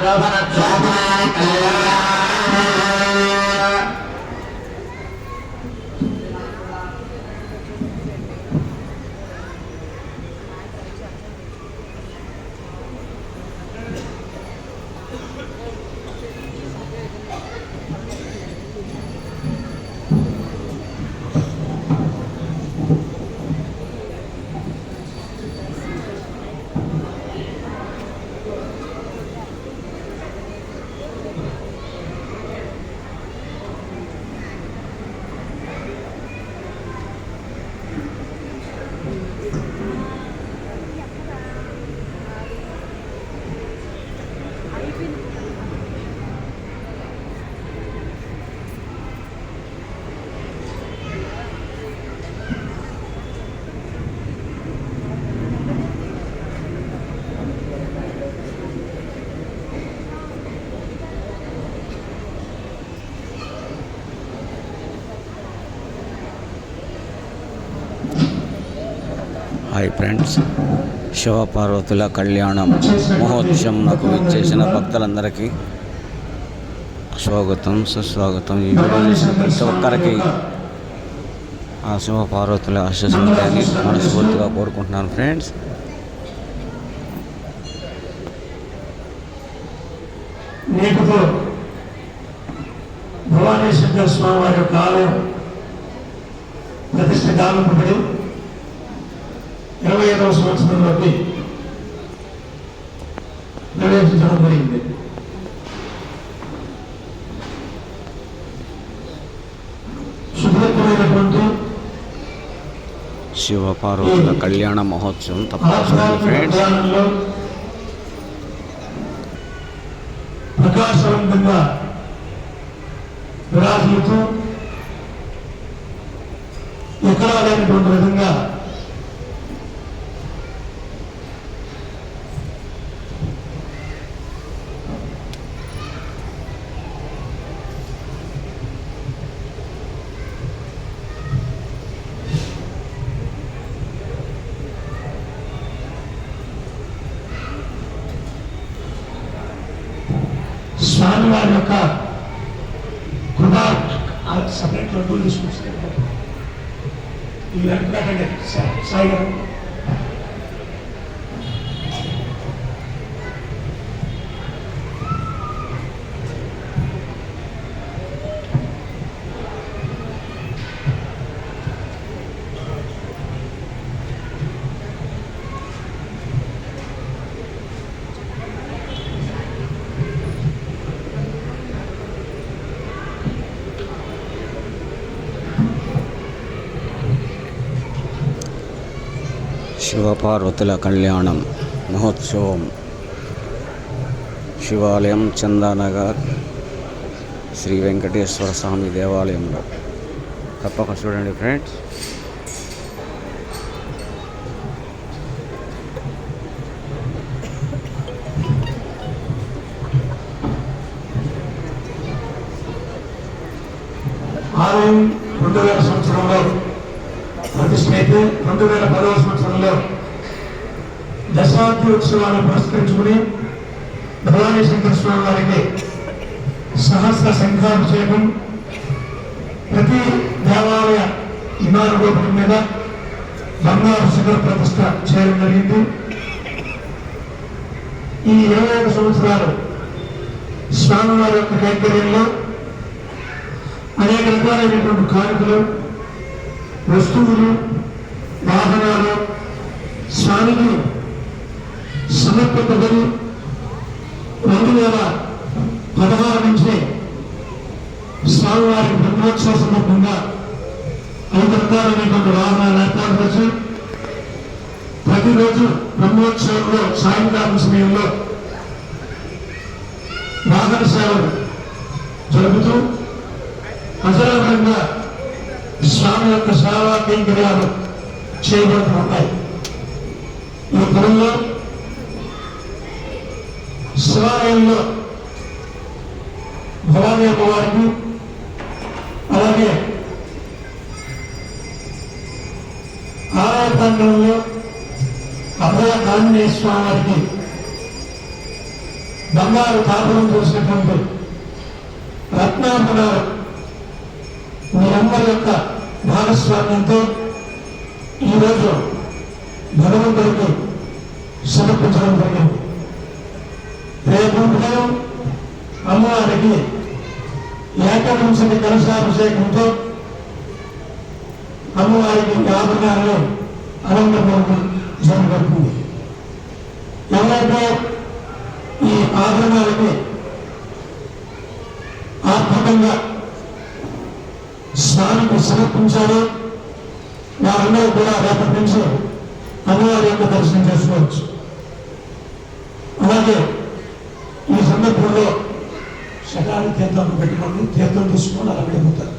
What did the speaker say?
ప్రభవ hi friends. శివపార్వతుల కళ్యాణం మహోత్సవం నాకు ఇచ్చేసిన భక్తులందరికీ స్వాగతం సుస్వాగతం. ఈ వీడియో ప్రతి ఒక్కరికి ఆ శివపార్వతుల ఆశీస్సులని మనస్ఫూర్తిగా కోరుకుంటున్నాను ఫ్రెండ్స్. భవానీ శంకర స్వామి వారి యొక్క ఆలయం ప్రతిష్ట కాలంపడి ఇరవై ఐదవ సంవత్సరంలోకి ప్రవేశించడం జరిగింది శివపార్వతుల కళ్యాణ మహోత్సవం తప్పకుండా ఫ్రెండ్స్ ప్రకాశవంతంగా విరాజులతో ఎక్కడా లేనటువంటి విధంగా స్వామివారి యొక్క కృపా సపరేట్ లడ్డూలు తీసుకొస్తే ఇవి వెనకబెట్టండి సాయి గారు. శివపార్వతుల కళ్యాణం మహోత్సవం. శివాలయం చందానగర్ శ్రీ వెంకటేశ్వర స్వామి దేవాలయంలో. తప్పక చూడండి ఫ్రెండ్స్. అయితే రెండు వేల పదవ సంవత్సరంలో దశాబ్ది ఉత్సవాలను పురస్కరించుకుని భవానీ శంకర స్వామి వారికి సహస్ర శంఖాభిషేకం ప్రతి దేవాలయ విమాన గోపురం మీద బంగారు శిఖర ప్రతిష్ట చేయడం జరిగింది. ఈ ఇరవై ఐదు సంవత్సరాలు స్వామివారి యొక్క కైంకర్యంలో అనేక రకాలైనటువంటి కానుకలు వస్తువులు వాహనాలు స్వామికి సమర్పింపబడి రెండు వేల పదహారు నుంచే స్వామివారి బ్రహ్మోత్సవ సందర్భంగా ఐదు రకాలైనటువంటి వాహనాలు ఏర్పాటు చేసి ప్రతిరోజు బ్రహ్మోత్సవంలో సాయంకాలం సమయంలో వాహన సేవలు జరుపుతూ అసలభంగా స్వామి యొక్క సేవా కేంద్రాలు కైంకర్యాలు ఈ పనుల్లో శివాలయంలో భవానీ అమ్మవారికి అలాగే ఆలయ అభయ ఆంజనేయ స్వామి వారికి బంగారు తాపనం చేసినటువంటి రత్నాభరణాలు. మీ అందరి యొక్క భాగస్వామ్యంతో ఈరోజు భగవంతుడికి సమర్పించడం జరిగింది. రేపు ఉదయం అమ్మవారికి ఏకవింశతి కలశాభిషేకంతో అమ్మవారికి ఆభరణాలు ఆభరణాలను అలంకరణ జరగబడుతుంది ఎవరైతే ఈ ఆభరణాలకి ఆత్మకంగా స్నానికి సమర్పించారో వారందరూ కూడా రేపటి నుంచి అమ్మవారి యొక్క దర్శనం చేసుకోవచ్చు. అలాగే ఈ సందర్భంలో శకాన్ని తీర్థం పెట్టుకోండి. తీర్థం తీసుకొని అలా వెళ్ళిపోతారు